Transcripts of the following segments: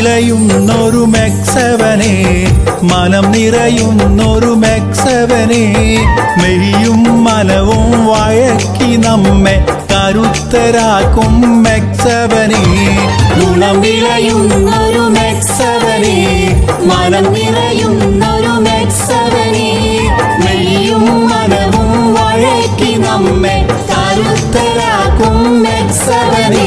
വിളയുന്നൊരു മെക്സവനെ മനം നിറയുന്നൊരു മെക്സവനെ മെയ്യും മലവും വഴക്കി നമ്മെ കരുത്തരാക്കും മെക്സവനെ. ഗുണം വിളയുന്നൊരു മെക്സവനെ മനം നിറയുന്നൊരു മെക്സവനെ മെയ്യും മനവും വഴക്കി നമ്മെ കരുത്തരാക്കും മെക്സവനെ.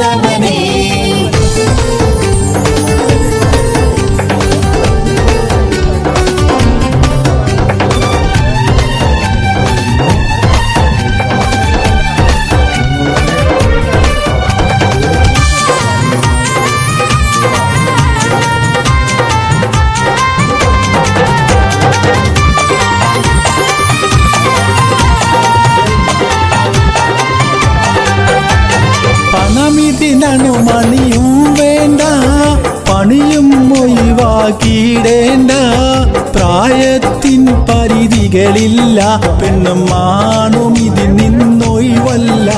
മെക്സവനെ പണമിതിനു മണിയും വേണ്ട പണിയും ഒഴിവാക്കിയിടേണ്ട. പ്രായത്തിൻ പരിധികളില്ല പെണ്ണും ആണും ഇതിൽ നിന്നൊഴിവല്ല.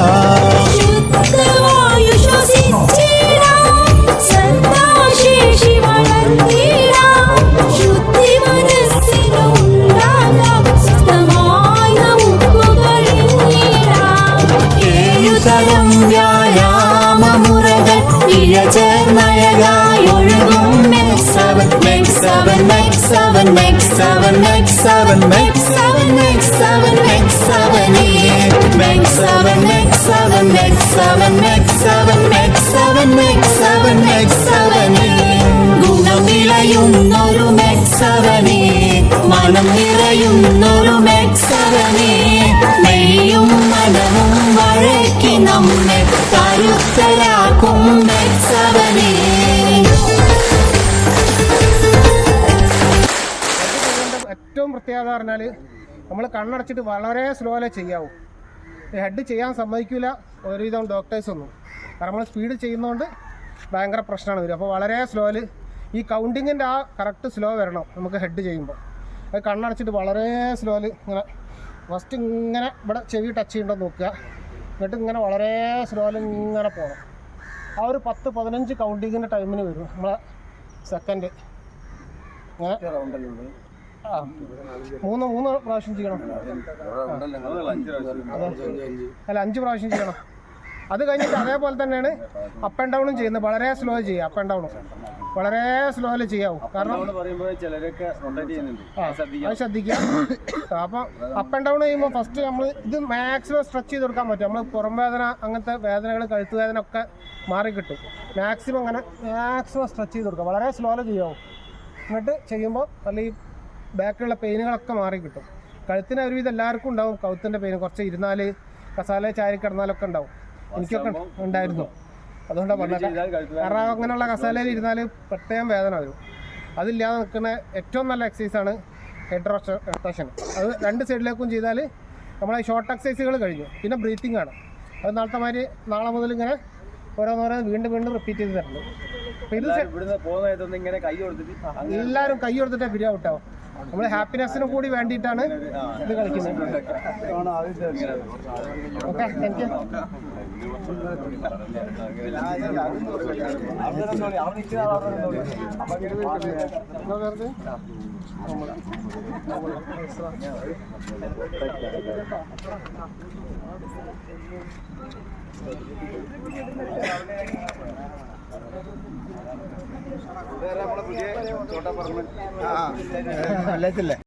മെക്സവൻ മെക്സവൻ മെക്സവൻ മെക്സവൻ മെക്സവൻ മെക്സവൻ മെക്സവനേ മെക്സവൻ മെക്സവൻ മെക്സവൻ മെക്സവൻ മെക്സവൻ മെക്സവൻ മെക്സവനേ ഗുണം നിറയുന്നൊരു മെക്സവനേ മനം നിറയുന്നൊരു മെക്സവനേ മെയ്യും മനവും വഴക്കി നമ്മെ കരുത്തരാക്കും മെക്സവനേ ഏറ്റവും പ്രത്യേകത പറഞ്ഞാൽ നമ്മൾ കണ്ണടച്ചിട്ട് വളരെ സ്ലോ സ്ലോയിലേ ചെയ്യാവൂ. ഹെഡ് ചെയ്യാൻ സമ്മതിക്കില്ല ഒരുവിധം ഡോക്ടേഴ്സ് ഒന്നും. കാരണം നമ്മൾ സ്പീഡ് ചെയ്യുന്നതുകൊണ്ട് ഭയങ്കര പ്രശ്നമാണ് വരും അപ്പോൾ വളരെ സ്ലോയിൽ ഈ കൗണ്ടിങ്ങിന്റെ ആ കറക്റ്റ് സ്ലോ വരണം നമുക്ക് ഹെഡ് ചെയ്യുമ്പോൾ അത് കണ്ണടച്ചിട്ട് വളരെ സ്ലോയിൽ ഇങ്ങനെ ഫസ്റ്റ് ഇങ്ങനെ ഇവിടെ ചെവി ടച്ച് ചെയ്യണ്ടോ നോക്കുക. എന്നിട്ട് ഇങ്ങനെ വളരെ സ്ലോയിൽ ഇങ്ങനെ പോകണം ആ ഒരു പത്ത് പതിനഞ്ച് കൗണ്ടിങ്ങിന്റെ ടൈമിന് വരും നമ്മളെ സെക്കൻഡ് ഇങ്ങനെ ആ മൂന്ന് മൂന്ന് പ്രാവശ്യം ചെയ്യണം. അല്ല അഞ്ച് പ്രാവശ്യം ചെയ്യണം. അത് കഴിഞ്ഞിട്ട് അതേപോലെ തന്നെയാണ് അപ്പ് ആൻഡ് ഡൗണും ചെയ്യുന്നത്. വളരെ സ്ലോ ചെയ്യുക അപ്പ് ആൻഡ് ഡൗണും വളരെ സ്ലോയിൽ ചെയ്യാവൂ? കാരണം അത് ശ്രദ്ധിക്കുക. അപ്പൊ അപ്പ് ആൻഡ് ഡൗൺ ചെയ്യുമ്പോൾ ഫസ്റ്റ് നമ്മൾ ഇത് മാക്സിമം സ്ട്രെച്ച് ചെയ്ത് കൊടുക്കാൻ പറ്റും. നമ്മൾ പുറം വേദന അങ്ങനത്തെ വേദനകൾ കഴുത്ത് വേദന ഒക്കെ മാറി കിട്ടും. മാക്സിമം അങ്ങനെ മാക്സിമം സ്ട്രെച്ച് ചെയ്ത് കൊടുക്കുക. വളരെ സ്ലോയിൽ ചെയ്യാവും? എന്നിട്ട് ചെയ്യുമ്പോൾ നല്ല ഈ ബാക്കിലുള്ള പെയിനുകളൊക്കെ മാറി കിട്ടും. കഴുത്തിന് ഒരുവിധം എല്ലാവർക്കും ഉണ്ടാവും. കഴുത്തിന്റെ പെയിൻ കുറച്ച് ഇരുന്നാൽ കസാല ചാരി കിടന്നാലൊക്കെ ഉണ്ടാവും. എനിക്കൊക്കെ ഉണ്ടായിരുന്നു. അതുകൊണ്ടാണ് പറഞ്ഞത്. കാരണം അങ്ങനെയുള്ള കസാലയിൽ ഇരുന്നാൽ പ്രത്യേകം വേദന വരും. അതില്ലാതെ നിൽക്കുന്ന ഏറ്റവും നല്ല എക്സസൈസാണ് ഹെഡ് റൊട്ടേഷൻ അത് രണ്ട് സൈഡിലേക്കും ചെയ്താൽ നമ്മൾ ഷോർട്ട് എക്സസൈസുകൾ കഴിഞ്ഞു. പിന്നെ ബ്രീത്തിങ് ആണ്. അത് നാളത്തെ മാതിരി നാളെ മുതൽ ഇങ്ങനെ ഓരോന്നോരോ വീണ്ടും വീണ്ടും റിപ്പീറ്റ് ചെയ്ത് തരുന്നു എല്ലാവരും കൈ കൊടുത്തിട്ട് എല്ലാവരും കൈ കൊടുത്തിട്ടേ പിരിയാവട്ടോ നമ്മൾ ഹാപ്പിനെസ്സിനും കൂടി വേണ്ടിയിട്ടാണ് ഇത് കളിക്കുന്നത്. ഓക്കെ താങ്ക് യു പുതിയ ചോട്ടപ്പറമ്പ് അല്ലത്തില്ലേ